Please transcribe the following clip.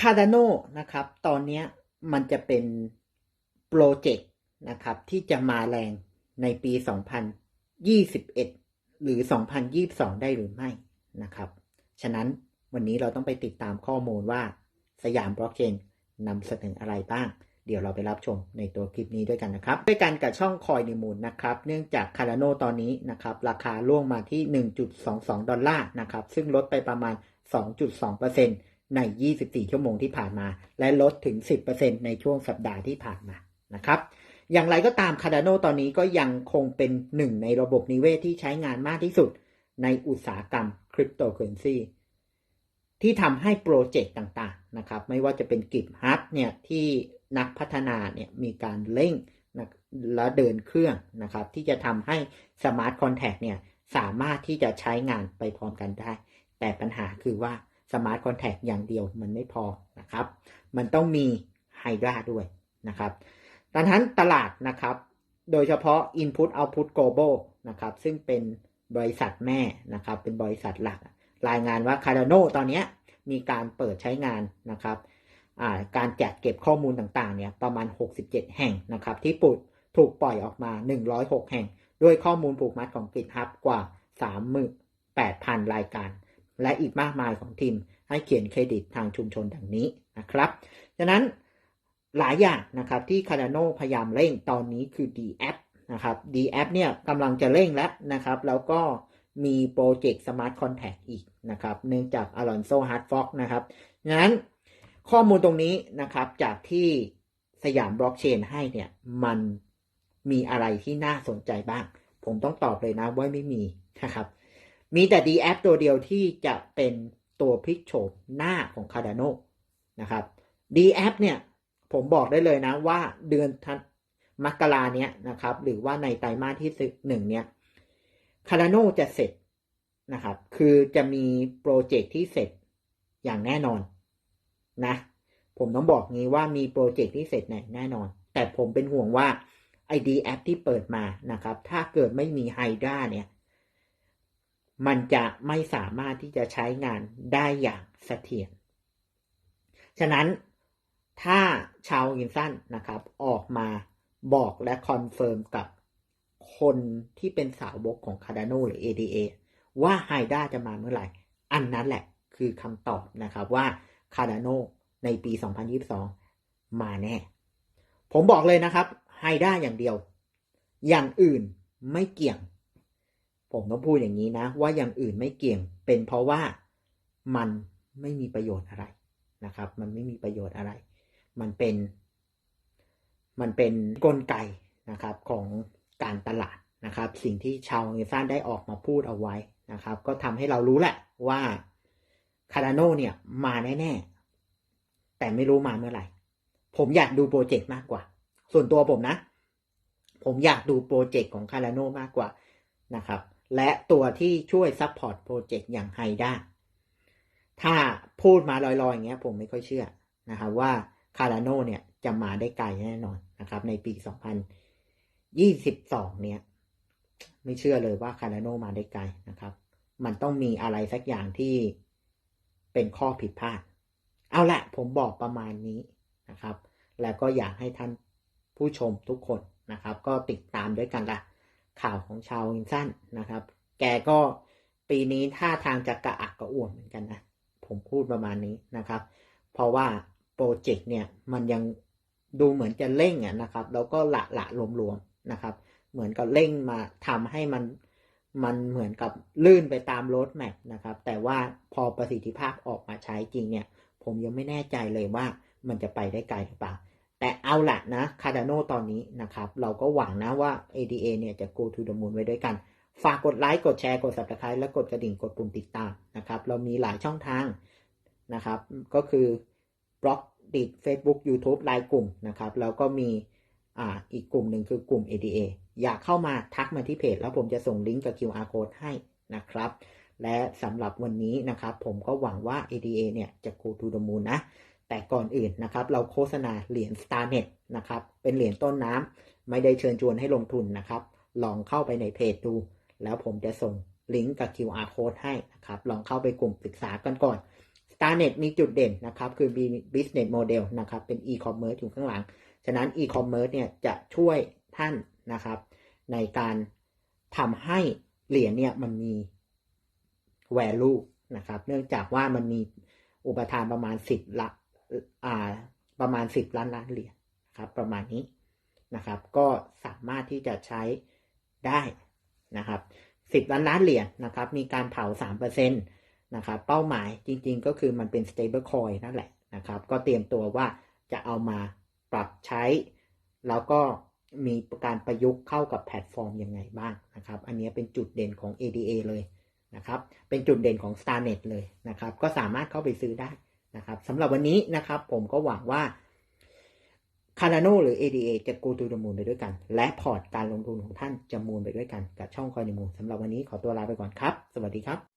Cardano นะครับ ตอนนี้มันจะเป็นโปรเจกต์นะครับ ที่จะมาแรงในปี 2021 หรือ 2022 ได้หรือไม่นะครับ ฉะนั้นวันนี้เราต้องไปติดตามข้อมูลว่าสยามบล็อกเชนนำเสนออะไรบ้าง เดี๋ยวเราไปรับชมในตัวคลิปนี้ด้วยกันนะครับ ด้วยกันกับช่องคอยในมูลนะครับ เนื่องจาก Cardano ตอนนี้นะครับ ราคาล่วงมาที่ 1.22 ดอลลาร์นะครับ ซึ่งลดไปประมาณ 2.2% ใน 24 ชั่วโมงที่ผ่านมา และลดถึง 10%ในช่วงสัปดาห์ที่ผ่านมานะครับ อย่างไรก็ตาม Cardano ตอนนี้ก็ยังคงเป็นหนึ่งในระบบนิเวศที่ใช้งานมากที่สุดในอุตสาหกรรมคริปโตเคอเรนซีที่ทำให้โปรเจกต์ต่างๆนะครับ ไม่ว่าจะเป็นกิจฮับเนี่ยที่นักพัฒนาเนี่ยมีการเร่งนะและเดินเครื่องนะครับ ที่จะทำให้สมาร์ทคอนแทคเนี่ยสามารถที่จะใช้งานไปพร้อมกันได้ แต่ปัญหาคือว่า สมาร์ทคอนแทคอย่างเดียวมันไม่พอนะครับ มันต้องมีไฮดราด้วยนะครับดังนั้นตลาดนะครับ โดยเฉพาะ Input Output Global นะครับ ซึ่งเป็นบริษัทแม่นะครับ เป็นบริษัทหลัก รายงานว่า Cardano ตอนนี้มีการเปิดใช้งานนะครับการจัดเก็บข้อมูลต่างๆเนี่ยประมาณ 67 แห่งนะครับ ที่ปุดถูกปล่อยออกมา 106 แห่ง ด้วยข้อมูลผูกมัดของ GitHub กว่า 38,000 รายการ และอีกมากมายของทีมให้เขียนเครดิตทางชุมชนดังนี้นะครับฉะนั้นหลายอย่างนะครับที่ Cardano พยายามเร่งตอนนี้คือ DApp นะครับ d a p เนี่ยกำลังจะเร่งแล้วนะครับ แล้วก็มีโปรเจกต์ Smart Contract อีกนะครับ เนื่องจาก Alonso Hardfork นะครับงั้นข้อมูลตรงนี้นะครับจากที่สยามบล็อกเชนให้เนี่ยมันมีอะไรที่น่าสนใจบ้าง ผมต้องตอบเลยนะว่าไม่มีนะครับ มีแต่ DApp ตัวเดียวที่จะเป็นตัวพลิกโฉมหน้าของ Cardano นะครับ DApp เนี่ยผมบอกได้เลยนะว่าเดือนมกราเนี้ยนะครับ หรือว่าในไตรมาสที่หนึ่งเนี้ยคาราโนจะเสร็จนะครับ คือจะมีโปรเจกต์ที่เสร็จอย่างแน่นอนนะ ผมต้องบอกงี้ว่ามีโปรเจกต์ที่เสร็จแน่แน่นอน แต่ผมเป็นห่วงว่าไอดีแอปที่เปิดมานะครับ ถ้าเกิดไม่มีไฮดราเนี่ย มันจะไม่สามารถที่จะใช้งานได้อย่างเสถียร ฉะนั้นถ้าชาวอินสันนะครับ ออกมาบอกและคอนเฟิร์มกับคนที่เป็นสาวกของ Cardano หรือ ADA ว่าไฮด้าจะมาเมื่อไหร่ อันนั้นแหละคือคำตอบนะครับว่า Cardano ในปี 2022 มาแน่ ผมบอกเลยนะครับไฮด้าอย่างเดียว อย่างอื่นไม่เกี่ยง ผมต้องพูดอย่างนี้นะ ว่าอย่างอื่นไม่เกี่ยง เป็นเพราะว่ามันไม่มีประโยชน์อะไรนะครับ มันไม่มีประโยชน์อะไร มันเป็น มันเป็นนกลไกนะครับของการตลาดนะครับ สิ่งที่ชาวเงซานได้ออกมาพูดเอาไว้นะครับ ก็ทำให้เรารู้แหละว่าคาราโนเนี่ยมาแน่ๆ แต่ไม่รู้มาเมื่อไหร่ ผมอยากดูโปรเจกต์มากกว่า ส่วนตัวผมนะ ผมอยากดูโปรเจกต์ของคาราโนมากกว่านะครับ และตัวที่ช่วยซัพพอร์ตโปรเจกต์อย่างไฮด้าถ้าพูดมาลอยๆ อย่างเงี้ยผมไม่ค่อยเชื่อนะครับว่าคาราโนเนี่ยจะมาได้ไกลแน่นอนนะครับ ในปี 2022 เนี่ย ไม่เชื่อเลยว่าคาราโนมาได้ไกลนะครับ มันต้องมีอะไรสักอย่างที่เป็นข้อผิดพลาด เอาละผมบอกประมาณนี้นะครับ แล้วก็อยากให้ท่านผู้ชมทุกคนนะครับ ก็ติดตามด้วยกันละ ข่าวของชาวอินสั้นนะครับ แกก็ปีนี้ท่าทางจะกระอักกระอ่วนเหมือนกันนะ ผมพูดประมาณนี้นะครับ เพราะว่าโปรเจกต์เนี่ยมันยังดูเหมือนจะเร่งอะนะครับ แล้วก็ละละรวมๆนะครับ เหมือนกับเร่งมาทำให้มันมันเหมือนกับลื่นไปตามรถแมพนะครับ แต่ว่าพอประสิทธิภาพออกมาใช้จริงเนี่ย ผมยังไม่แน่ใจเลยว่ามันจะไปได้ไกลหรือเปล่า แต่เอาละนะคาร์ดานโนตอนนี้นะครับ เราก็หวังนะว่า ADA เนี่ยจะ go to the moon ไว้ด้วยกัน ฝากกดไลค์ กดแชร์ กด subscribe และกดกระดิ่ง กดปุ่มติดตามนะครับ เรามีหลายช่องทางนะครับ ก็คือบล็อกดิด Facebook YouTube ไลน์กลุ่มนะครับ แล้วก็มีอ่าอีกกลุ่มหนึ่งคือกลุ่ม ADA อยากเข้ามาทักมาที่เพจ แล้วผมจะส่งลิงก์กับ QR code ให้นะครับ และสำหรับวันนี้นะครับ ผมก็หวังว่า ADA เนี่ยจะ go to the moon นะ แต่ก่อนอื่นนะครับ เราโฆษณาเหรียญ StarNet นะครับ เป็นเหรียญต้นน้ำไม่ได้เชิญชวนให้ลงทุนนะครับ ลองเข้าไปในเพจดู แล้วผมจะส่งลิงก์กับ QR code ให้นะครับ ลองเข้าไปกลุ่มศึกษากันก่อน StarNet มีจุดเด่นนะครับ คือมี business model นะครับ เป็น e-commerce อยู่ข้างหลัง ฉะนั้น e-commerce เนี่ยจะช่วยท่านนะครับ ในการทำให้เหรียญเนี่ยมันมี value นะครับ เนื่องจากว่ามันมีอุปทานประมาณ 10ละ อ่าประมาณ 10 ล้านล้านเหรียญครับ ประมาณนี้นะครับ ก็สามารถที่จะใช้ได้นะครับ10 ล้านล้านเหรียญนะครับ มีการเผา 3%นะครับ เป้าหมายจริงๆ ก็คือมันเป็น stable coin นั่นแหละนะครับ ก็เตรียมตัวว่าจะเอามาปรับใช้ แล้วก็มีการประยุกต์เข้ากับแพลตฟอร์มยังไงบ้างนะครับ อันนี้เป็นจุดเด่นของ ADA เลยนะครับ เป็นจุดเด่นของ StarNet เลยนะครับ ก็สามารถเข้าไปซื้อได้ นะครับสำหรับวันนี้นะครับผมก็หวังว่าคาร์โนหรือ ADA จะ go to the moon ไปด้วยกัน และพอร์ตการลงทุนของท่านจะมูลไปด้วยกัน กับช่องคอยดมูลสำหรับวันนี้ขอตัวลาไปก่อนครับ สวัสดีครับ